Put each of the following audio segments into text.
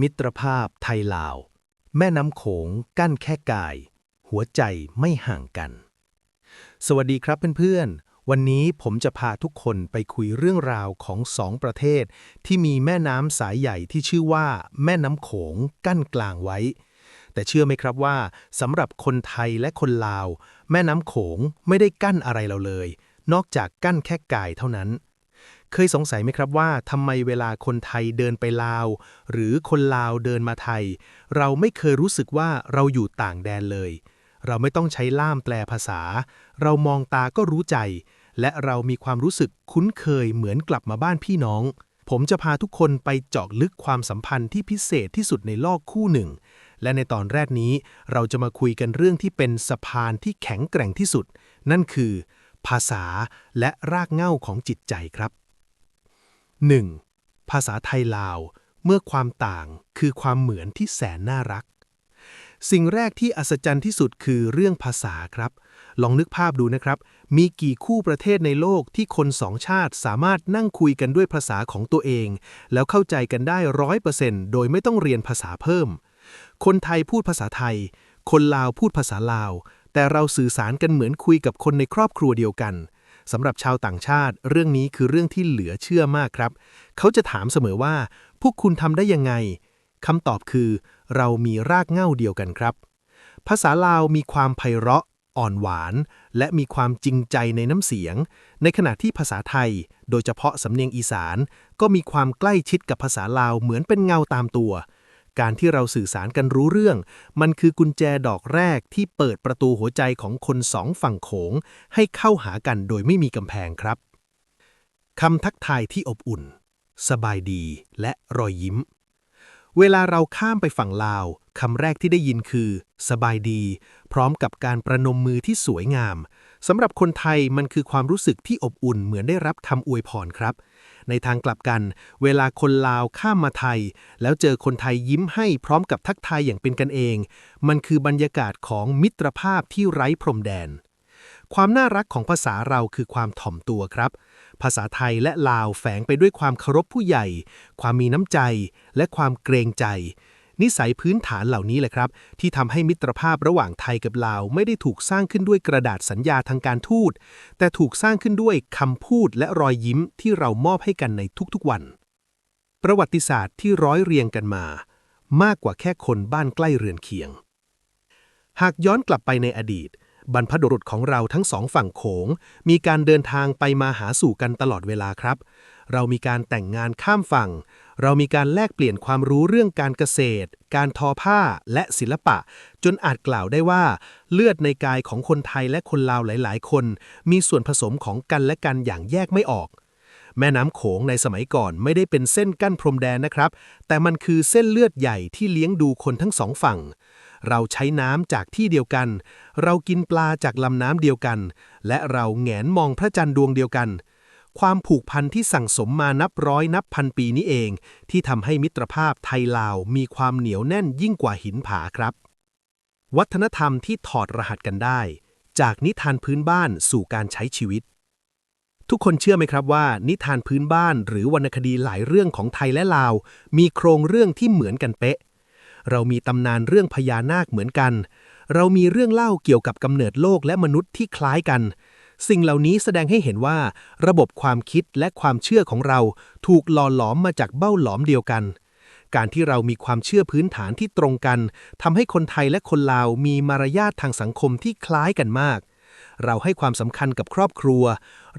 มิตรภาพไทยลาว แม่น้ำโขงกั้นแค่กาย หัวใจไม่ห่างกัน สวัสดีครับเพื่อนๆ วันนี้ผมจะพาทุกคนไปคุยเรื่องราวของสองประเทศ ที่มีแม่น้ำสายใหญ่ที่ชื่อว่า แม่น้ำโขงกั้นกลางไว้ แต่เชื่อไหมครับว่าสำหรับคนไทยและคนลาว แม่น้ำโขงไม่ได้กั้นอะไรเราเลย นอกจากกั้นแค่กายเท่านั้น เคยสงสัยไหมครับว่าทำไมเวลาคนไทยเดินไปลาว หรือคนลาวเดินมาไทย เราไม่เคยรู้สึกว่าเราอยู่ต่างแดนเลย เราไม่ต้องใช้ล่ามแปลภาษา เรามองตาก็รู้ใจ และเรามีความรู้สึกคุ้นเคยเหมือนกลับมาบ้านพี่น้อง ผมจะพาทุกคนไปเจาะลึกความสัมพันธ์ที่พิเศษที่สุดในโลกคู่หนึ่ง และในตอนแรกนี้ เราจะมาคุยกันเรื่องที่เป็นสะพานที่แข็งแกร่งที่สุด นั่นคือ ภาษาและรากเหง้าของจิตใจครับ 1. ภาษาไทยลาว เมื่อความต่างคือความเหมือนที่แสนน่ารัก สิ่งแรกที่อัศจรรย์ที่สุดคือเรื่องภาษาครับ ลองนึกภาพดูนะครับ มีกี่คู่ประเทศในโลกที่คนสองชาติสามารถนั่งคุยกันด้วยภาษาของตัวเอง แล้วเข้าใจกันได้ร้อยเปอร์เซนต์โดยไม่ต้องเรียนภาษาเพิ่ม คนไทยพูดภาษาไทย คนลาวพูดภาษาลาว แต่เราสื่อสารกันเหมือนคุยกับคนในครอบครัวเดียวกัน สำหรับชาวต่างชาติ เรื่องนี้คือเรื่องที่เหลือเชื่อมากครับ เขาจะถามเสมอว่า พวกคุณทำได้ยังไงคำตอบคือ เรามีรากเหง้าเดียวกันครับ ภาษาลาวมีความไพเราะ อ่อนหวาน และมีความจริงใจในน้ำเสียง ในขณะที่ภาษาไทย โดยเฉพาะสำเนียงอีสาน ก็มีความใกล้ชิดกับภาษาลาวเหมือนเป็นเงาตามตัว การที่เราสื่อสารกันรู้เรื่อง มันคือกุญแจดอกแรกที่เปิดประตูหัวใจของคนสองฝั่งโขง ให้เข้าหากันโดยไม่มีกำแพงครับคำทักทายที่อบอุ่น สบายดี และรอยยิ้ม เวลาเราข้ามไปฝั่งลาวคำแรกที่ได้ยินคือ สบายดี พร้อมกับการประนมมือที่สวยงามสำหรับคนไทยมันคือความรู้สึกที่อบอุ่นเหมือนได้รับคำอวยพรครับ ในทางกลับกัน เวลาคนลาวข้ามมาไทย แล้วเจอคนไทยยิ้มให้พร้อมกับทักทายอย่างเป็นกันเอง มันคือบรรยากาศของมิตรภาพที่ไร้พรมแดน ความน่ารักของภาษาเราคือความถ่อมตัวครับ ภาษาไทยและลาวแฝงไปด้วยความเคารพผู้ใหญ่ ความมีน้ำใจ และความเกรงใจ นิสัยพื้นฐานเหล่านี้แหละครับ ที่ทำให้มิตรภาพระหว่างไทยกับลาวไม่ได้ถูกสร้างขึ้นด้วยกระดาษสัญญาทางการทูต แต่ถูกสร้างขึ้นด้วยคำพูดและรอยยิ้มที่เรามอบให้กันในทุกๆวัน ประวัติศาสตร์ที่ร้อยเรียงกันมา มากกว่าแค่คนบ้านใกล้เรือนเคียง หากย้อนกลับไปในอดีต บรรพบุรุษของเราทั้งสองฝั่งโขง มีการเดินทางไปมาหาสู่กันตลอดเวลาครับ เรามีการแต่งงานข้ามฝั่ง เรามีการแลกเปลี่ยนความรู้เรื่องการเกษตร การทอผ้าและศิลปะ จนอาจกล่าวได้ว่า เลือดในกายของคนไทยและคนลาวหลาย ๆ คน มีส่วนผสมของกันและกันอย่างแยกไม่ออก แม่น้ำโขงในสมัยก่อนไม่ได้เป็นเส้นกั้นพรมแดนนะครับ แต่มันคือเส้นเลือดใหญ่ที่เลี้ยงดูคนทั้งสองฝั่งเราใช้น้ำจากที่เดียวกัน เรากินปลาจากลำน้ำเดียวกัน และเราแหงนมองพระจันทร์ดวงเดียวกัน ความผูกพันที่สั่งสมมานับร้อยนับพันปีนี้เอง ที่ทำให้มิตรภาพไทยลาวมีความเหนียวแน่นยิ่งกว่าหินผาครับ วัฒนธรรมที่ถอดรหัสกันได้ จากนิทานพื้นบ้านสู่การใช้ชีวิต ทุกคนเชื่อไหมครับว่า นิทานพื้นบ้านหรือวรรณคดีหลายเรื่องของไทยและลาว มีโครงเรื่องที่เหมือนกันเป๊ะ เรามีตำนานเรื่องพญานาคเหมือนกันเรามีเรื่องเล่าเกี่ยวกับกำเนิดโลกและมนุษย์ที่คล้ายกัน สิ่งเหล่านี้แสดงให้เห็นว่า ระบบความคิดและความเชื่อของเราถูกหล่อหลอมมาจากเบ้าหลอมเดียวกัน การที่เรามีความเชื่อพื้นฐานที่ตรงกันทำให้คนไทยและคนลาวมีมารยาททางสังคมที่คล้ายกันมาก เราให้ความสำคัญกับครอบครัว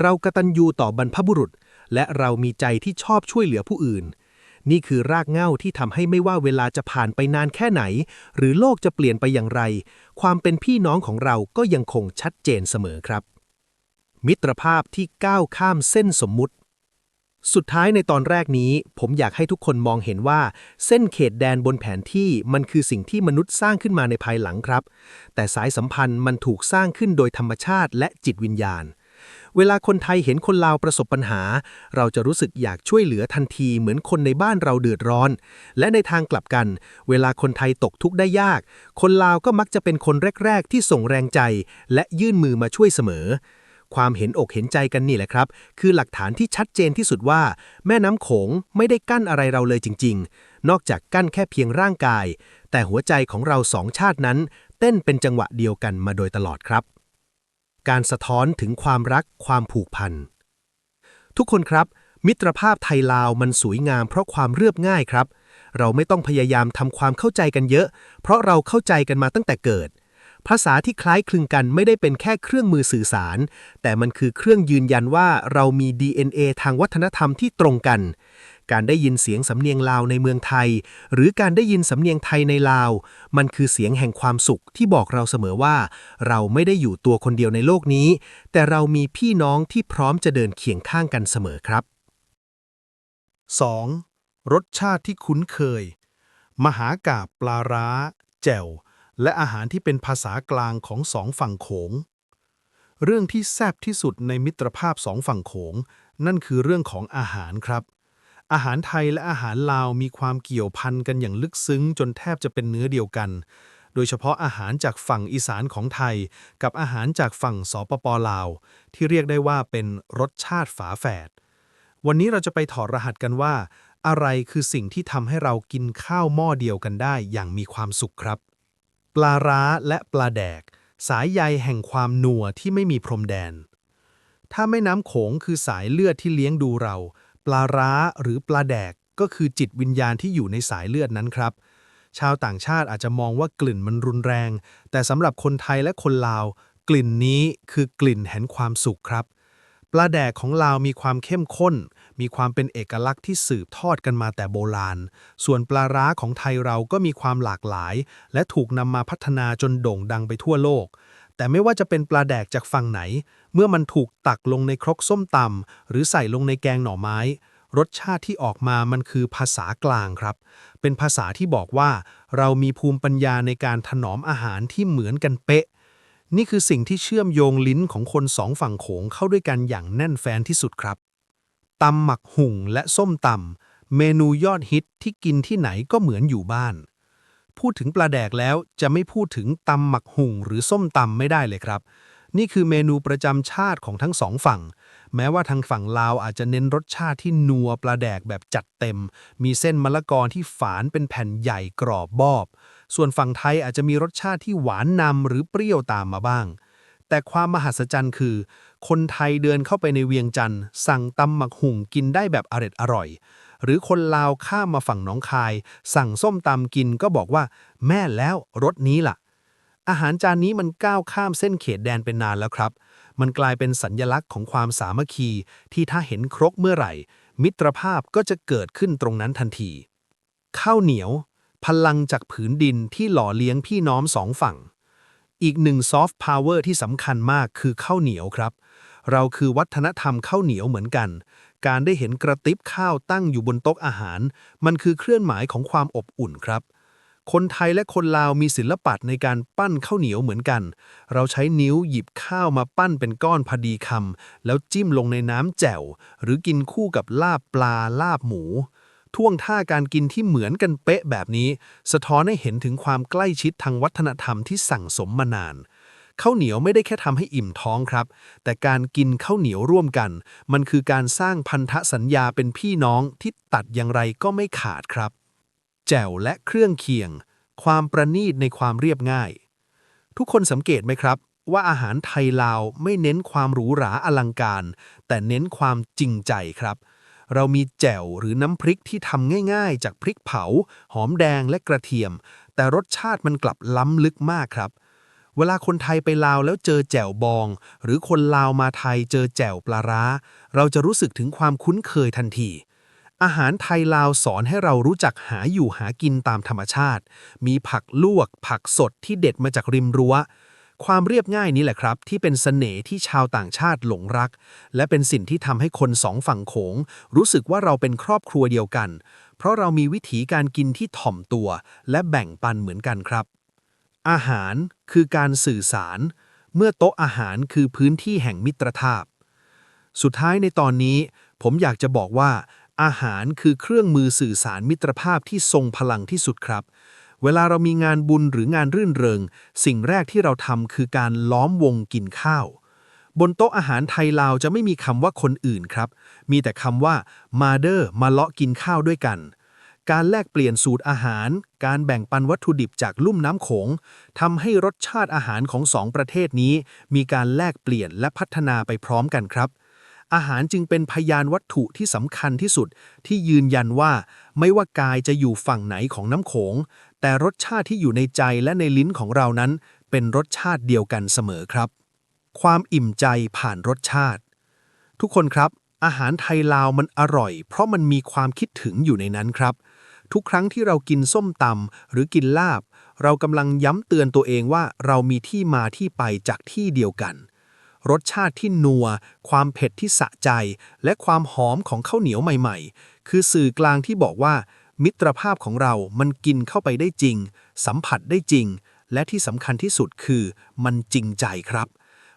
เรากตัญญูต่อบรรพบุรุษ และเรามีใจที่ชอบช่วยเหลือผู้อื่นนี่คือรากเหง้าที่ทำให้ไม่ว่าเวลาจะผ่านไปนานแค่ไหน หรือโลกจะเปลี่ยนไปอย่างไร ความเป็นพี่น้องของเราก็ยังคงชัดเจนเสมอครับ มิตรภาพที่ก้าวข้ามเส้นสมมุติ สุดท้ายในตอนแรกนี้ ผมอยากให้ทุกคนมองเห็นว่า เส้นเขตแดนบนแผนที่มันคือสิ่งที่มนุษย์สร้างขึ้นมาในภายหลังครับ แต่สายสัมพันธ์มันถูกสร้างขึ้นโดยธรรมชาติและจิตวิญญาณ เวลาคนไทยเห็นคนลาวประสบปัญหา เราจะรู้สึกอยากช่วยเหลือทันทีเหมือนคนในบ้านเราเดือดร้อน และในทางกลับกัน เวลาคนไทยตกทุกข์ได้ยาก คนลาวก็มักจะเป็นคนแรก ๆ ที่ส่งแรงใจ และยื่นมือมาช่วยเสมอ ความเห็นอกเห็นใจกันนี่แหละครับ คือหลักฐานที่ชัดเจนที่สุดว่า แม่น้ำโขงไม่ได้กั้นอะไรเราเลยจริง ๆ นอกจากกั้นแค่เพียงร่างกาย แต่หัวใจของเราสองชาตินั้น เต้นเป็นจังหวะเดียวกันมาโดยตลอดครับ การสะท้อนถึงความรักความผูกพัน ทุกคนครับ มิตรภาพไทยลาวมันสวยงามเพราะความเรียบง่ายครับ เราไม่ต้องพยายามทำความเข้าใจกันเยอะ เพราะเราเข้าใจกันมาตั้งแต่เกิด ภาษาที่คล้ายคลึงกันไม่ได้เป็นแค่เครื่องมือสื่อสาร แต่มันคือเครื่องยืนยันว่าเรามี DNA ทางวัฒนธรรมที่ตรงกัน การได้ยินเสียงสำเนียงลาวในเมืองไทย หรือการได้ยินสำเนียงไทยในลาว มันคือเสียงแห่งความสุขที่บอกเราเสมอว่า เราไม่ได้อยู่ตัวคนเดียวในโลกนี้ แต่เรามีพี่น้องที่พร้อมจะเดินเคียงข้างกันเสมอครับ 2. รสชาติที่คุ้นเคย มหากาบปลาร้า แจ่ว และอาหารที่เป็นภาษากลางของสองฝั่งโขง เรื่องที่แซบที่สุดในมิตรภาพสองฝั่งโขง นั่นคือเรื่องของอาหารครับ อาหารไทยและอาหารลาวมีความเกี่ยวพันกันอย่างลึกซึ้งจนแทบจะเป็นเนื้อเดียวกัน โดยเฉพาะอาหารจากฝั่งอีสานของไทย กับอาหารจากฝั่งสปปลาว ที่เรียกได้ว่าเป็นรสชาติฝาแฝด วันนี้เราจะไปถอดรหัสกันว่า อะไรคือสิ่งที่ทำให้เรากินข้าวหม้อเดียวกันได้อย่างมีความสุขครับ ปลาร้าและปลาแดก สายใยแห่งความนัวที่ไม่มีพรมแดน ถ้าแม่น้ำโขงคือสายเลือดที่เลี้ยงดูเรา ปลาร้าหรือปลาแดกก็คือจิตวิญญาณที่อยู่ในสายเลือดนั้นครับ ชาวต่างชาติอาจจะมองว่ากลิ่นมันรุนแรง แต่สำหรับคนไทยและคนลาว กลิ่นนี้คือกลิ่นแห่งความสุขครับ ปลาแดกของลาวมีความเข้มข้น มีความเป็นเอกลักษณ์ที่สืบทอดกันมาแต่โบราณ ส่วนปลาร้าของไทยเราก็มีความหลากหลาย และถูกนำมาพัฒนาจนโด่งดังไปทั่วโลก แต่ไม่ว่าจะเป็นปลาแดกจากฝั่งไหน เมื่อมันถูกตักลงในครกส้มตำหรือใส่ลงในแกงหน่อไม้ รสชาติที่ออกมามันคือภาษากลางครับ เป็นภาษาที่บอกว่า เรามีภูมิปัญญาในการถนอมอาหารที่เหมือนกันเป๊ะนี่คือสิ่งที่เชื่อมโยงลิ้นของคนสองฝั่งโขงเข้าด้วยกันอย่างแน่นแฟ้นที่สุดครับ ตำหมักหุ่งและส้มตำเมนูยอดฮิตที่กินที่ไหนก็เหมือนอยู่บ้าน พูดถึงปลาแดกแล้วจะไม่พูดถึงตำหมักหุ่งหรือส้มตำไม่ได้เลยครับ นี่คือเมนูประจำชาติของทั้งสองฝั่ง แม้ว่าทางฝั่งลาวอาจจะเน้นรสชาติที่นัวปลาแดกแบบจัดเต็ม มีเส้นมะละกอที่ฝานเป็นแผ่นใหญ่กรอบบอบ ส่วนฝั่งไทยอาจจะมีรสชาติที่หวานนำหรือเปรี้ยวตามมาบ้างแต่ความมหัศจรรย์คือ คนไทยเดินเข้าไปในเวียงจันทร์สั่งตำหมักหุ่งกินได้แบบอร็ดอร่อย หรือคนลาวข้ามมาฝั่งหนองคาย สั่งส้มตำกินก็บอกว่า แม่แล้วรสนี้ล่ะ อาหารจานนี้มันก้าวข้ามเส้นเขตแดนเป็นนานแล้วครับ มันกลายเป็นสัญญลักษณ์ของความสามัคคี ที่ถ้าเห็นครกเมื่อไหร่ มิตรภาพก็จะเกิดขึ้นตรงนั้นทันที ข้าวเหนียว พลังจากผืนดินที่หล่อเลี้ยงพี่น้องสองฝั่ง อีกหนึ่งซอฟต์พาวเวอร์ที่สำคัญมากคือข้าวเหนียวครับ เราคือวัฒนธรรมข้าวเหนียวเหมือนกัน การได้เห็นกระติบข้าวตั้งอยู่บนโต๊ะอาหาร มันคือเครื่องหมายของความอบอุ่นครับ คนไทยและคนลาวมีศิลปะในการปั้นข้าวเหนียวเหมือนกัน เราใช้นิ้วหยิบข้าวมาปั้นเป็นก้อนพอดีคำแล้วจิ้มลงในน้ำแจ่ว หรือกินคู่กับลาบปลาลาบหมู ท่วงท่าการกินที่เหมือนกันเป๊ะแบบนี้ สะท้อนให้เห็นถึงความใกล้ชิดทางวัฒนธรรมที่สั่งสมมานานข้าวเหนียวไม่ได้แค่ทำให้อิ่มท้องครับ แต่การกินข้าวเหนียวร่วมกัน มันคือการสร้างพันธสัญญาเป็นพี่น้องที่ตัดอย่างไรก็ไม่ขาดครับ แจ่วและเครื่องเคียง ความประณีตในความเรียบง่าย ทุกคนสังเกตไหมครับ ว่าอาหารไทยลาวไม่เน้นความหรูหราอลังการ แต่เน้นความจริงใจครับ เรามีแจ่วหรือน้ำพริกที่ทำง่ายๆ จากพริกเผา หอมแดงและกระเทียม แต่รสชาติมันกลับล้ำลึกมากครับ เวลาคนไทยไปลาวแล้วเจอแจ่วบอง หรือคนลาวมาไทยเจอแจ่วปลาร้า เราจะรู้สึกถึงความคุ้นเคยทันทีอาหารไทยลาวสอนให้เรารู้จักหาอยู่หากินตามธรรมชาติ มีผักลวก ผักสดที่เด็ดมาจากริมรั้ว ความเรียบง่ายนี้แหละครับ ที่เป็นเสน่ห์ที่ชาวต่างชาติหลงรัก และเป็นสิ่งที่ทำให้คนสองฝั่งโขง รู้สึกว่าเราเป็นครอบครัวเดียวกัน เพราะเรามีวิถีการกินที่ถ่อมตัว และแบ่งปันเหมือนกันครับ อาหารคือการสื่อสาร เมื่อโต๊ะอาหารคือพื้นที่แห่งมิตรภาพ สุดท้ายในตอนนี้ ผมอยากจะบอกว่า อาหารคือเครื่องมือสื่อสารมิตรภาพที่ทรงพลังที่สุดครับ เวลาเรามีงานบุญหรืองานรื่นเริง สิ่งแรกที่เราทำคือการล้อมวงกินข้าว บนโต๊ะอาหารไทยลาวจะไม่มีคำว่าคนอื่นครับ มีแต่คำว่ามาเดอร์มาเลาะกินข้าวด้วยกัน การแลกเปลี่ยนสูตรอาหาร การแบ่งปันวัตถุดิบจากลุ่มน้ำโขงทำให้รสชาติอาหารของสองประเทศนี้ มีการแลกเปลี่ยนและพัฒนาไปพร้อมกันครับอาหารจึงเป็นพยานวัตถุที่สำคัญที่สุดที่ยืนยันว่า ไม่ว่ากายจะอยู่ฝั่งไหนของน้ำโขง แต่รสชาติที่อยู่ในใจและในลิ้นของเรานั้น เป็นรสชาติเดียวกันเสมอครับ ความอิ่มใจผ่านรสชาติ ทุกคนครับ อาหารไทยลาวมันอร่อย เพราะมันมีความคิดถึงอยู่ในนั้นครับ ทุกครั้งที่เรากินส้มตำหรือกินลาบ เรากำลังย้ำเตือนตัวเองว่าเรามีที่มาที่ไปจากที่เดียวกัน รสชาติที่นัว ความเผ็ดที่สะใจ และความหอมของข้าวเหนียวใหม่ ๆ คือสื่อกลางที่บอกว่า มิตรภาพของเรามันกินเข้าไปได้จริง สัมผัสได้จริง และที่สำคัญที่สุดคือมันจริงใจครับ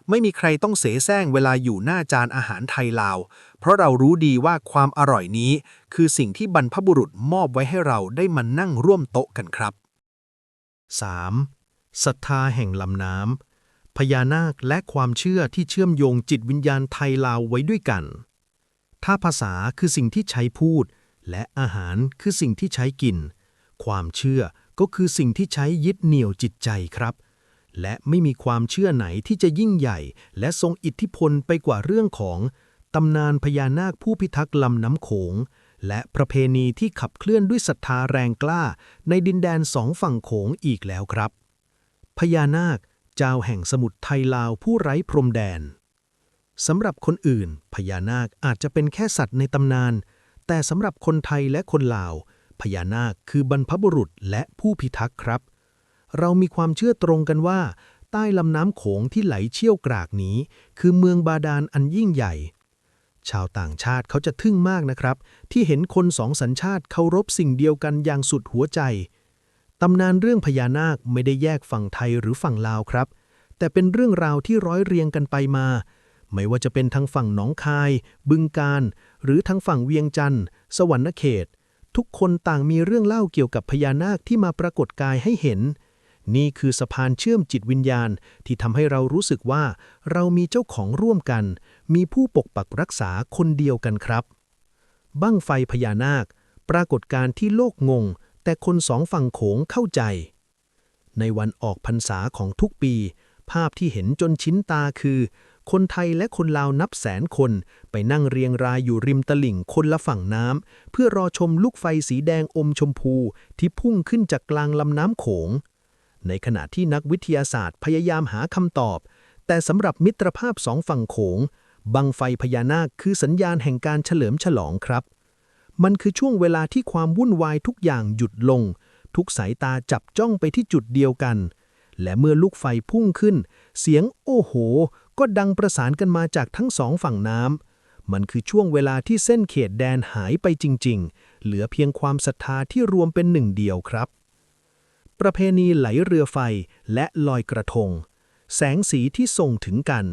ไม่มีใครต้องเสแสร้งเวลาอยู่หน้าจานอาหารไทยลาว เพราะเรารู้ดีว่าความอร่อยนี้ คือสิ่งที่บรรพบุรุษมอบไว้ให้เราได้มานั่งร่วมโต๊ะกันครับ 3. ศรัทธาแห่งลำน้ำพญานาคและความเชื่อที่เชื่อมโยงจิตวิญญาณไทยลาวไว้ด้วยกัน ถ้าภาษาคือสิ่งที่ใช้พูด และอาหารคือสิ่งที่ใช้กิน ความเชื่อก็คือสิ่งที่ใช้ยึดเหนี่ยวจิตใจครับ และไม่มีความเชื่อไหนที่จะยิ่งใหญ่ และทรงอิทธิพลไปกว่าเรื่องของตำนานพญานาคผู้พิทักษ์ลำน้ำโขง และประเพณีที่ขับเคลื่อนด้วยศรัทธาแรงกล้า ในดินแดนสองฝั่งโขงอีกแล้วครับ พญานาค เจ้าแห่งสมุทรไทยลาวผู้ไร้พรมแดนสำหรับคนอื่น พญานาคอาจจะเป็นแค่สัตว์ในตำนาน แต่สำหรับคนไทยและคนลาว พญานาคคือบรรพบุรุษและผู้พิทักษ์ครับ เรามีความเชื่อตรงกันว่า ใต้ลำน้ำโขงที่ไหลเชี่ยวกรากนี้ คือเมืองบาดาลอันยิ่งใหญ่ ชาวต่างชาติเขาจะทึ่งมากนะครับ ที่เห็นคนสองสัญชาติเคารพสิ่งเดียวกันอย่างสุดหัวใจตำนานเรื่องพญานาคไม่ได้แยกฝั่งไทยหรือฝั่งลาวครับ แต่เป็นเรื่องราวที่ร้อยเรียงกันไปมา ไม่ว่าจะเป็นทางฝั่งหนองคาย บึงการ หรือทางฝั่งเวียงจันทร์ สวรรณเขต ทุกคนต่างมีเรื่องเล่าเกี่ยวกับพญานาคที่มาปรากฏกายให้เห็น นี่คือสะพานเชื่อมจิตวิญญาณที่ทำให้เรารู้สึกว่า เรามีเจ้าของร่วมกัน มีผู้ปกปักรักษาคนเดียวกันครับ บั้งไฟพญานาค ปรากฏการที่โลกงง แต่คนสองฝั่งโขงเข้าใจ ในวันออกพรรษาของทุกปี ภาพที่เห็นจนชิ้นตาคือ คนไทยและคนลาวนับแสนคนไปนั่งเรียงรายอยู่ริมตลิ่งคนละฝั่งน้ำ เพื่อรอชมลูกไฟสีแดงอมชมพูที่พุ่งขึ้นจากกลางลำน้ำโขง ในขณะที่นักวิทยาศาสตร์พยายามหาคำตอบ แต่สำหรับมิตรภาพสองฝั่งโขง บังไฟพญานาคคือสัญญาณแห่งการเฉลิมฉลองครับ มันคือช่วงเวลาที่ความวุ่นวายทุกอย่างหยุดลง ทุกสายตาจับจ้องไปที่จุดเดียวกันและเมื่อลูกไฟพุ่งขึ้น เสียงโอ้โห ก็ดังประสานกันมาจากทั้งสองฝั่งน้ำ มันคือช่วงเวลาที่เส้นเขตแดนหายไปจริง ๆ เหลือเพียงความศรัทธาที่รวมเป็นหนึ่งเดียวครับ ประเพณีไหลเรือไฟและลอยกระทง แสงสีที่ส่งถึงกัน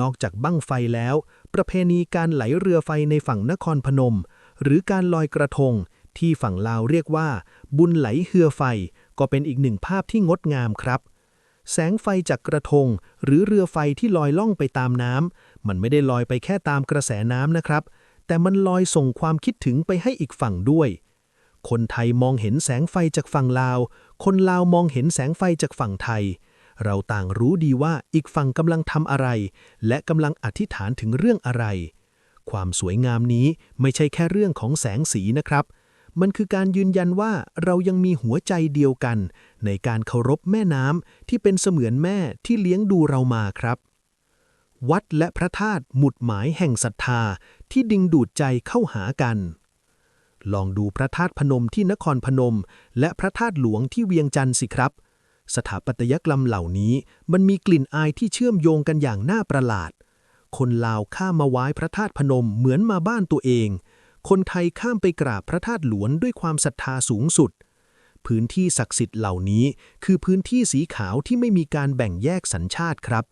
นอกจากบั้งไฟแล้ว ประเพณีการไหลเรือไฟในฝั่งนครพนม หรือการลอยกระทง ที่ฝั่งลาวเรียกว่า บุญไหลเฮือไฟ ก็เป็นอีกหนึ่งภาพที่งดงามครับ แสงไฟจากกระทง หรือเรือไฟที่ลอยล่องไปตามน้ำมันไม่ได้ลอยไปแค่ตามกระแสน้ำนะครับ แต่มันลอยส่งความคิดถึงไปให้อีกฝั่งด้วย คนไทยมองเห็นแสงไฟจากฝั่งลาว คนลาวมองเห็นแสงไฟจากฝั่งไทย เราต่างรู้ดีว่าอีกฝั่งกำลังทำอะไร และกำลังอธิษฐานถึงเรื่องอะไร ความสวยงามนี้ไม่ใช่แค่เรื่องของแสงสีนะครับมันคือการยืนยันว่าเรายังมีหัวใจเดียวกัน ในการเคารพแม่น้ำที่เป็นเสมือนแม่ที่เลี้ยงดูเรามาครับ วัดและพระธาตุหมุดหมายแห่งศรัทธาที่ดึงดูดใจเข้าหากัน ลองดูพระธาตุพนมที่นครพนม และพระธาตุหลวงที่เวียงจันทร์สิครับ สถาปัตยกรรมเหล่านี้มันมีกลิ่นอายที่เชื่อมโยงกันอย่างน่าประหลาด คนลาวข้ามมาไหว้พระธาตุพนมเหมือนมาบ้านตัวเอง คนไทยข้ามไปกราบพระธาตุหลวงด้วยความศรัทธาสูงสุด พื้นที่ศักดิ์สิทธิ์เหล่านี้ คือพื้นที่สีขาวที่ไม่มีการแบ่งแยกสัญชาติครับ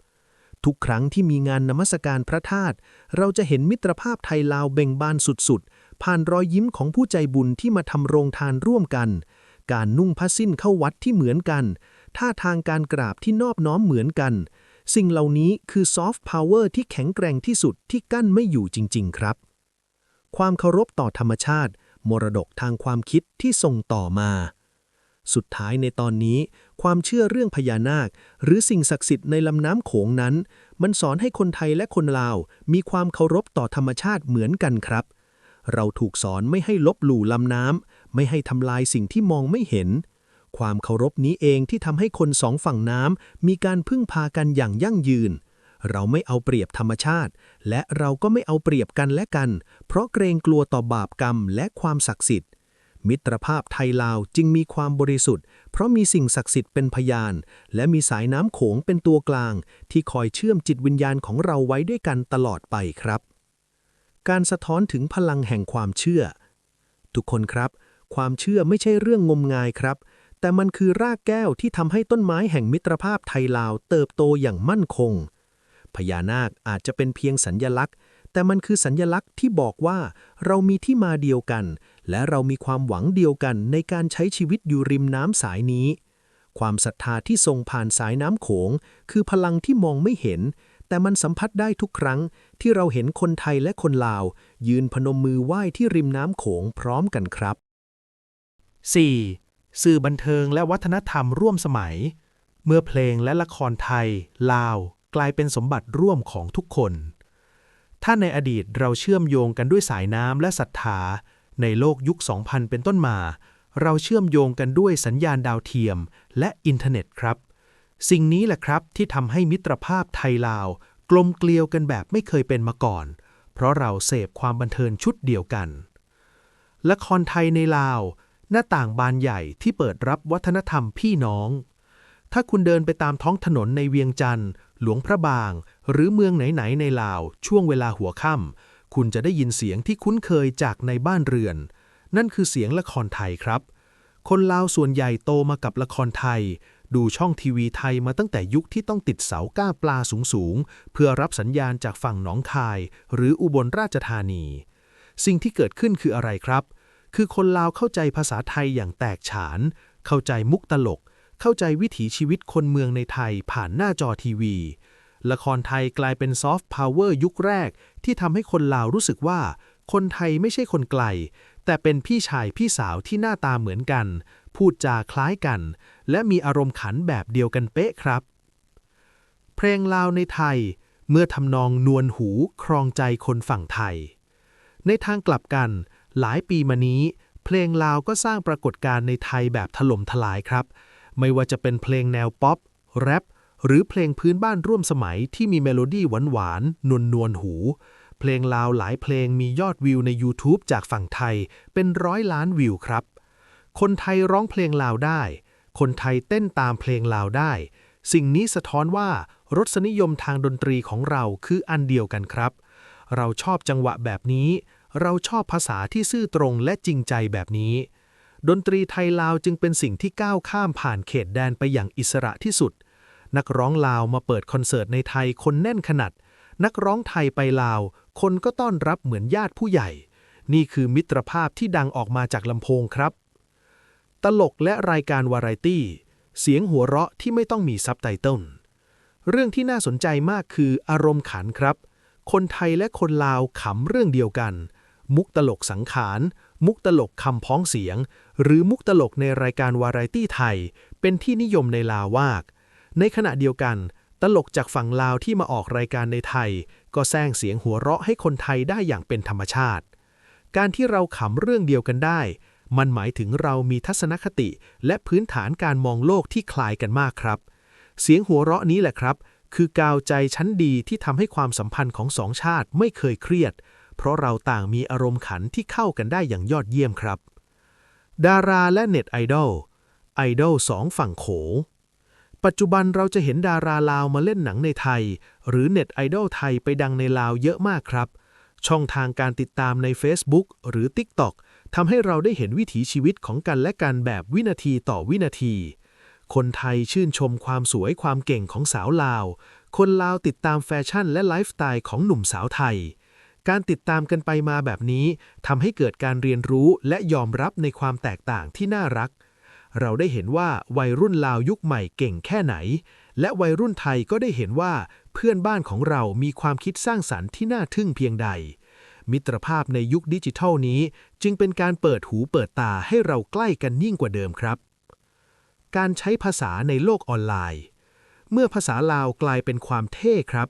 ทุกครั้งที่มีงานนมัสการพระธาตุเราจะเห็นมิตรภาพไทยลาวเบ่งบานสุดๆ ผ่านรอยยิ้มของผู้ใจบุญที่มาทำโรงทานร่วมกัน การนุ่งผ้าสิ้นเข้าวัดที่เหมือนกัน ท่าทางการกราบที่นอบน้อมเหมือนกัน สิ่งเหล่านี้คือซอฟต์พาวเวอร์ที่แข็งแกร่งที่สุดที่กั้นไม่อยู่จริง ๆ ครับ ความเคารพต่อธรรมชาติ มรดกทางความคิดที่ส่งต่อมา สุดท้ายในตอนนี้ ความเชื่อเรื่องพญานาค หรือสิ่งศักดิ์สิทธิ์ในลำน้ำโขงนั้น มันสอนให้คนไทยและคนลาว มีความเคารพต่อธรรมชาติเหมือนกันครับ เราถูกสอนไม่ให้ลบหลู่ลำน้ำไม่ให้ทำลายสิ่งที่มองไม่เห็น ความเคารพนี้เองที่ทำให้คนสองฝั่งน้ำมีการพึ่งพากันอย่างยั่งยืน เราไม่เอาเปรียบธรรมชาติ และเราก็ไม่เอาเปรียบกันและกัน เพราะเกรงกลัวต่อบาปกรรมและความศักดิ์สิทธิ์ มิตรภาพไทยลาวจึงมีความบริสุทธิ์ เพราะมีสิ่งศักดิ์สิทธิ์เป็นพยาน และมีสายน้ำโขงเป็นตัวกลาง ที่คอยเชื่อมจิตวิญญาณของเราไว้ด้วยกันตลอดไปครับ การสะท้อนถึงพลังแห่งความเชื่อ ทุกคนครับ ความเชื่อไม่ใช่เรื่องงมงายครับ แต่มันคือรากแก้วที่ทำให้ต้นไม้แห่งมิตรภาพไทยลาวเติบโตอย่างมั่นคง พญานาคอาจจะเป็นเพียงสัญญลักษณ์แต่มันคือสัญญลักษณ์ที่บอกว่าเรามีที่มาเดียวกัน และเรามีความหวังเดียวกันในการใช้ชีวิตอยู่ริมน้ำสายนี้ ความศรัทธาที่ส่งผ่านสายน้ำโขง คือพลังที่มองไม่เห็น แต่มันสัมผัสได้ทุกครั้งที่เราเห็นคนไทยและคนลาว ยืนพนมมือไหว้ที่ริมน้ำโขงพร้อมกันครับ 4. สื่อบันเทิงและวัฒนธรรมร่วมสมัย เมื่อเพลงและละครไทย ลาว กลายเป็นสมบัติร่วมของทุกคน ถ้าในอดีตเราเชื่อมโยงกันด้วยสายน้ำและศรัทธา ในโลกยุค 2000 เป็นต้นมา เราเชื่อมโยงกันด้วยสัญญาณดาวเทียมและอินเทอร์เน็ตครับ สิ่งนี้แหละครับที่ทำให้มิตรภาพไทยลาว กลมเกลียวกันแบบไม่เคยเป็นมาก่อน เพราะเราเสพความบันเทิงชุดเดียวกัน ละครไทยในลาว หน้าต่างบานใหญ่ที่เปิดรับวัฒนธรรมพี่น้อง ถ้าคุณเดินไปตามท้องถนนในเวียงจันทร์หลวงพระบาง หรือเมืองไหนๆในลาวช่วงเวลาหัวค่ำ คุณจะได้ยินเสียงที่คุ้นเคยจากในบ้านเรือน นั่นคือเสียงละครไทยครับ คนลาวส่วนใหญ่โตมากับละครไทย ดูช่องทีวีไทยมาตั้งแต่ยุคที่ต้องติดเสาก้าปลาสูงๆ เพื่อรับสัญญาณจากฝั่งหนองคาย หรืออุบลราชธานี สิ่งที่เกิดขึ้นคืออะไรครับ คือคนลาวเข้าใจภาษาไทยอย่างแตกฉาน เข้าใจมุกตลก เข้าใจวิถีชีวิตคนเมืองในไทยผ่านหน้าจอทีวี ละครไทยกลายเป็นซอฟต์พาวเวอร์ยุคแรก ที่ทำให้คนลาวรู้สึกว่า คนไทยไม่ใช่คนไกล แต่เป็นพี่ชายพี่สาวที่หน้าตาเหมือนกัน พูดจาคล้ายกัน และมีอารมณ์ขันแบบเดียวกันเป๊ะครับ เพลงลาวในไทย เมื่อทำนองนวลหูครองใจคนฝั่งไทย ในทางกลับกัน หลายปีมานี้ เพลงลาวก็สร้างปรากฏการณ์ในไทยแบบถล่มทลายครับ ไม่ว่าจะเป็นเพลงแนวป๊อปแรป หรือเพลงพื้นบ้านร่วมสมัยที่มีเมโลดี้หวานๆนวลนวลๆหู เพลงลาวหลายเพลงมียอดวิวใน YouTube จากฝั่งไทยเป็นร้อยล้านวิวครับ คนไทยร้องเพลงลาวได้ คนไทยเต้นตามเพลงลาวได้ สิ่งนี้สะท้อนว่ารสนิยมทางดนตรีของเราคืออันเดียวกันครับ เราชอบจังหวะแบบนี้ เราชอบภาษาที่ซื่อตรงและจริงใจแบบนี้ดนตรีไทยลาวจึงเป็นสิ่งที่ก้าวข้ามผ่านเขตแดนไปอย่างอิสระที่สุด นักร้องลาวมาเปิดคอนเสิร์ตในไทยคนแน่นขนาด นักร้องไทยไปลาว คนก็ต้อนรับเหมือนญาติผู้ใหญ่ นี่คือมิตรภาพที่ดังออกมาจากลำโพงครับ ตลกและรายการวาไรตี้ เสียงหัวเราะที่ไม่ต้องมีซับไตเติลเรื่องที่น่าสนใจมากคืออารมณ์ขันครับ คนไทยและคนลาวขำเรื่องเดียวกัน มุกตลกสังขาร มุกตลกคำพ้องเสียง หรือมุกตลกในรายการวาไรตี้ไทย เป็นที่นิยมในลาวมาก ในขณะเดียวกัน ตลกจากฝั่งลาวที่มาออกรายการในไทย ก็แซงเสียงหัวเราะให้คนไทยได้อย่างเป็นธรรมชาติ การที่เราขำเรื่องเดียวกันได้ มันหมายถึงเรามีทัศนคติ และพื้นฐานการมองโลกที่คล้ายกันมากครับ เสียงหัวเราะนี้แหละครับ คือกาวใจชั้นดีที่ทำให้ความสัมพันธ์ของสองชาติไม่เคยเครียด เพราะเราต่างมีอารมณ์ขันที่เข้ากันได้อย่างยอดเยี่ยมครับ ดาราและเน็ตไอดอลไอดอลสองฝั่งโข ปัจจุบันเราจะเห็นดาราลาวมาเล่นหนังในไทย หรือเน็ตไอดอลไทยไปดังในลาวเยอะมากครับ ช่องทางการติดตามใน Facebook หรือ TikTok ทำให้เราได้เห็นวิถีชีวิตของกันและกันแบบวินาทีต่อวินาที คนไทยชื่นชมความสวยความเก่งของสาวลาว คนลาวติดตามแฟชั่นและไลฟ์สไตล์ของหนุ่มสาวไทย การติดตามกันไปมาแบบนี้ทำให้เกิดการเรียนรู้และยอมรับในความแตกต่างที่น่ารัก เราได้เห็นว่าวัยรุ่นลาวยุคใหม่เก่งแค่ไหน และวัยรุ่นไทยก็ได้เห็นว่าเพื่อนบ้านของเรามีความคิดสร้างสรรค์ที่น่าทึ่งเพียงใด มิตรภาพในยุคดิจิทัลนี้ จึงเป็นการเปิดหูเปิดตาให้เราใกล้กันยิ่งกว่าเดิมครับ การใช้ภาษาในโลกออนไลน์ เมื่อภาษาลาวกลายเป็นความเท่ครับ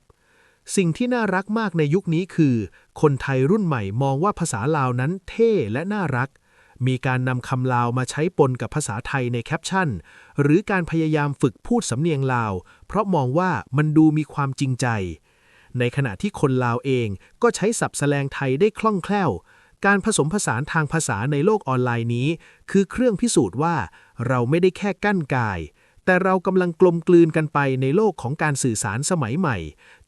สิ่งที่น่ารักมากในยุคนี้คือ คนไทยรุ่นใหม่มองว่าภาษาลาวนั้นเท่และน่ารัก มีการนำคำลาวมาใช้ปนกับภาษาไทยในแคปชั่น หรือการพยายามฝึกพูดสำเนียงลาว เพราะมองว่ามันดูมีความจริงใจ ในขณะที่คนลาวเองก็ใช้ศัพท์แสลงไทยได้คล่องแคล่ว การผสมผสานทางภาษาในโลกออนไลน์นี้ คือเครื่องพิสูจน์ว่า เราไม่ได้แค่กั้นกาย แต่เรากำลังกลมกลืนกันไปในโลกของการสื่อสารสมัยใหม่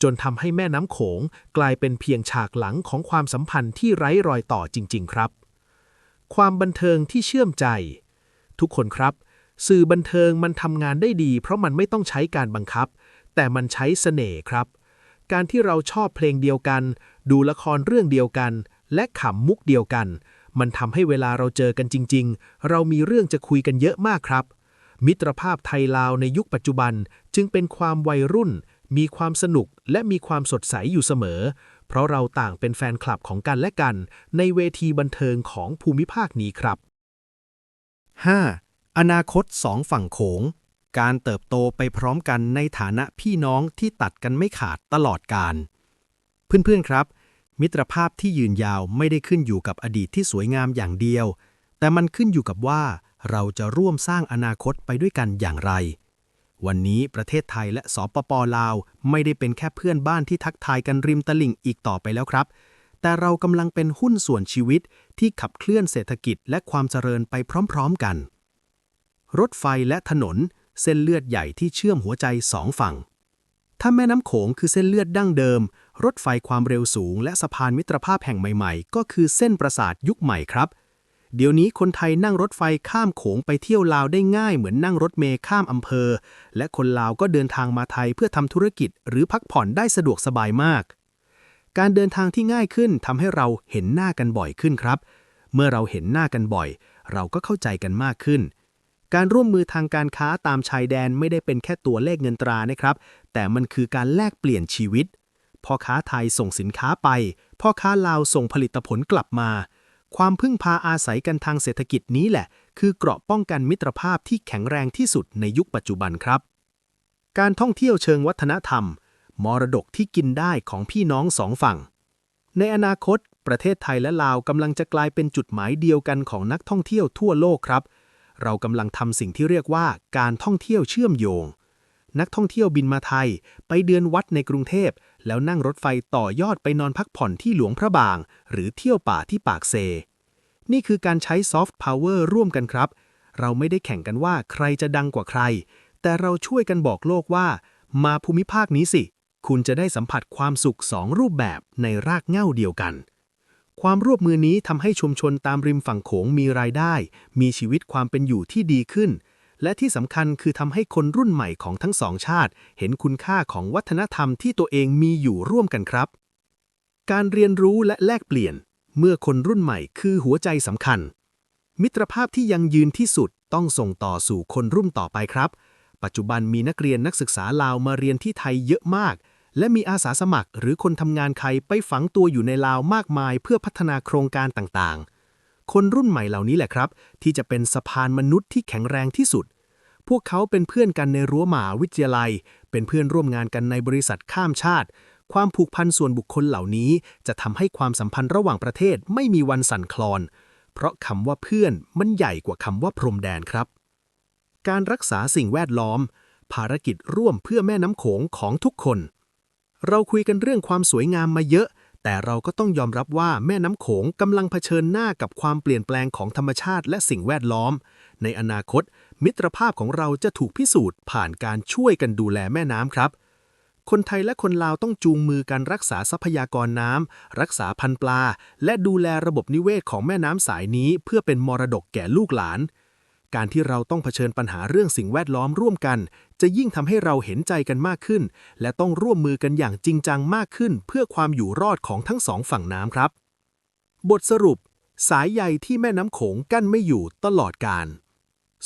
จนทำให้แม่น้ำโขง กลายเป็นเพียงฉากหลังของความสัมพันธ์ที่ไร้รอยต่อจริง ๆ ครับ ความบันเทิงที่เชื่อมใจ ทุกคนครับ สื่อบันเทิงมันทำงานได้ดี เพราะมันไม่ต้องใช้การบังคับ แต่มันใช้เสน่ห์ครับ การที่เราชอบเพลงเดียวกัน ดูละครเรื่องเดียวกัน และขำมุกเดียวกัน มันทำให้เวลาเราเจอกันจริง ๆ เรามีเรื่องจะคุยกันเยอะมากครับ มิตรภาพไทยลาวในยุคปัจจุบันจึงเป็นความวัยรุ่น มีความสนุกและมีความสดใสอยู่เสมอ เพราะเราต่างเป็นแฟนคลับของกันและกัน ในเวทีบันเทิงของภูมิภาคนี้ครับ 5. อนาคตสองฝั่งโขง การเติบโตไปพร้อมกันในฐานะพี่น้องที่ตัดกันไม่ขาดตลอดกาลเพื่อนๆครับ มิตรภาพที่ยืนยาวไม่ได้ขึ้นอยู่กับอดีตที่สวยงามอย่างเดียว แต่มันขึ้นอยู่กับว่าเราจะร่วมสร้างอนาคตไปด้วยกันอย่างไร วันนี้ประเทศไทยและสปปลาว ไม่ได้เป็นแค่เพื่อนบ้านที่ทักทายกันริมตลิ่งอีกต่อไปแล้วครับ แต่เรากำลังเป็นหุ้นส่วนชีวิตที่ขับเคลื่อนเศรษฐกิจและความเจริญไปพร้อมๆกัน รถไฟและถนน เส้นเลือดใหญ่ที่เชื่อมหัวใจสองฝั่ง ถ้าแม่น้ำโขงคือเส้นเลือดดั้งเดิม รถไฟความเร็วสูง และสะพานมิตรภาพแห่งใหม่ ๆ ก็คือเส้นประสาทยุคใหม่ครับ เดี๋ยวนี้คนไทยนั่งรถไฟข้ามโขงไปเที่ยวลาวได้ง่ายเหมือนนั่งรถเมล์ข้ามอำเภอ และคนลาวก็เดินทางมาไทยเพื่อทำธุรกิจหรือพักผ่อนได้สะดวกสบายมาก การเดินทางที่ง่ายขึ้นทำให้เราเห็นหน้ากันบ่อยขึ้นครับ เมื่อเราเห็นหน้ากันบ่อย เราก็เข้าใจกันมากขึ้น การร่วมมือทางการค้าตามชายแดนไม่ได้เป็นแค่ตัวเลขเงินตรานะครับ แต่มันคือการแลกเปลี่ยนชีวิตพ่อค้าไทยส่งสินค้าไป พ่อค้าลาวส่งผลิตผลกลับมา ความพึ่งพาอาศัยกันทางเศรษฐกิจนี้แหละ คือเกราะป้องกันมิตรภาพที่แข็งแรงที่สุดในยุคปัจจุบันครับ การท่องเที่ยวเชิงวัฒนธรรม มรดกที่กินได้ของพี่น้องสองฝั่ง ในอนาคต ประเทศไทยและลาวกำลังจะกลายเป็นจุดหมายเดียวกันของนักท่องเที่ยวทั่วโลกครับ เรากำลังทำสิ่งที่เรียกว่าการท่องเที่ยวเชื่อมโยง นักท่องเที่ยวบินมาไทย ไปเดือนวัดในกรุงเทพ แล้วนั่งรถไฟต่อยอดไปนอนพักผ่อนที่หลวงพระบาง หรือเที่ยวป่าที่ปากเซ นี่คือการใช้ซอฟต์พาวเวอร์ร่วมกันครับ เราไม่ได้แข่งกันว่าใครจะดังกว่าใคร แต่เราช่วยกันบอกโลกว่า มาภูมิภาคนี้สิ คุณจะได้สัมผัสความสุขสองรูปแบบในรากเหง้าเดียวกัน ความร่วมมือนี้ทำให้ชุมชนตามริมฝั่งโขงมีรายได้ มีชีวิตความเป็นอยู่ที่ดีขึ้น และที่สำคัญคือทำให้คนรุ่นใหม่ของทั้งสองชาติ เห็นคุณค่าของวัฒนธรรมที่ตัวเองมีอยู่ร่วมกันครับ การเรียนรู้และแลกเปลี่ยน เมื่อคนรุ่นใหม่คือหัวใจสำคัญ มิตรภาพที่ยังยืนที่สุดต้องส่งต่อสู่คนรุ่นต่อไปครับ ปัจจุบันมีนักเรียนนักศึกษาลาวมาเรียนที่ไทยเยอะมาก และมีอาสาสมัคร หรือคนทำงานใครไปฝังตัวอยู่ในลาวมากมาย เพื่อพัฒนาโครงการต่างๆคนรุ่นใหม่เหล่านี้แหละครับ ที่จะเป็นสะพานมนุษย์ที่แข็งแรงที่สุด พวกเขาเป็นเพื่อนกันในรั้วมหาวิทยาลัย เป็นเพื่อนร่วมงานกันในบริษัทข้ามชาติ ความผูกพันส่วนบุคคลเหล่านี้ จะทำให้ความสัมพันธ์ระหว่างประเทศไม่มีวันสั่นคลอน เพราะคำว่าเพื่อนมันใหญ่กว่าคำว่าพรมแดนครับ การรักษาสิ่งแวดล้อม ภารกิจร่วมเพื่อแม่น้ำโขงของทุกคน เราคุยกันเรื่องความสวยงามมาเยอะ แต่เราก็ต้องยอมรับว่าแม่น้ำโขงกำลังเผชิญหน้ากับความเปลี่ยนแปลงของธรรมชาติและสิ่งแวดล้อม ในอนาคต มิตรภาพของเราจะถูกพิสูจน์ผ่านการช่วยกันดูแลแม่น้ำครับ คนไทยและคนลาวต้องจูงมือกันรักษาทรัพยากรน้ำรักษาพันธุ์ปลา และดูแลระบบนิเวศของแม่น้ำสายนี้ เพื่อเป็นมรดกแก่ลูกหลาน การที่เราต้องเผชิญปัญหาเรื่องสิ่งแวดล้อมร่วมกัน จะยิ่งทำให้เราเห็นใจกันมากขึ้น และต้องร่วมมือกันอย่างจริงจังมากขึ้น เพื่อความอยู่รอดของทั้งสองฝั่งน้ำครับ บทสรุป สายใยที่แม่น้ำโขงกั้นไม่อยู่ตลอดกาล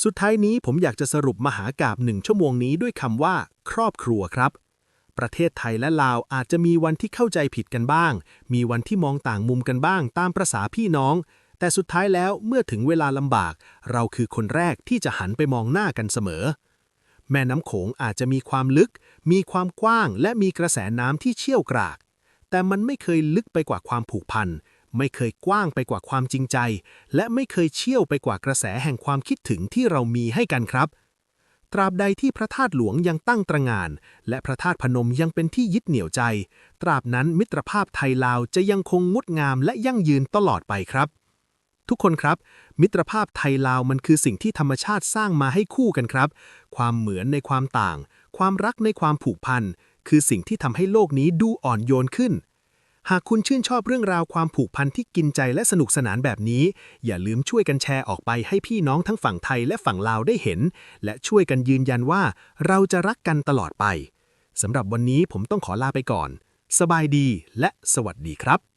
สุดท้ายนี้ผมอยากจะสรุปมหากาบหนึ่งชั่วโมงนี้ด้วยคำว่า ครอบครัวครับประเทศไทยและลาวอาจจะมีวันที่เข้าใจผิดกันบ้าง มีวันที่มองต่างมุมกันบ้างตามประษาพี่น้อง แต่สุดท้ายแล้วเมื่อถึงเวลาลำบาก เราคือคนแรกที่จะหันไปมองหน้ากันเสมอ แม่น้ำโขงอาจจะมีความลึก มีความกว้าง และมีกระแสน้ำที่เชี่ยวกราก แต่มันไม่เคยลึกไปกว่าความผูกพัน ไม่เคยกว้างไปกว่าความจริงใจ และไม่เคยเชี่ยวไปกว่ากระแสแห่งความคิดถึงที่เรามีให้กันครับ ตราบใดที่พระธาตุหลวงยังตั้งตระงาน และพระธาตุพนมยังเป็นที่ยึดเหนี่ยวใจ ตราบนั้นมิตรภาพไทยลาวจะยังคงงดงามและยั่งยืนตลอดไปครับ ทุกคนครับ มิตรภาพไทยลาวมันคือสิ่งที่ธรรมชาติสร้างมาให้คู่กันครับ ความเหมือนในความต่าง ความรักในความผูกพัน คือสิ่งที่ทำให้โลกนี้ดูอ่อนโยนขึ้น หากคุณชื่นชอบเรื่องราวความผูกพันที่กินใจและสนุกสนานแบบนี้ อย่าลืมช่วยกันแชร์ออกไปให้พี่น้องทั้งฝั่งไทยและฝั่งลาวได้เห็น และช่วยกันยืนยันว่า เราจะรักกันตลอดไปสำหรับวันนี้ผมต้องขอลาไปก่อน สบายดีและสวัสดีครับ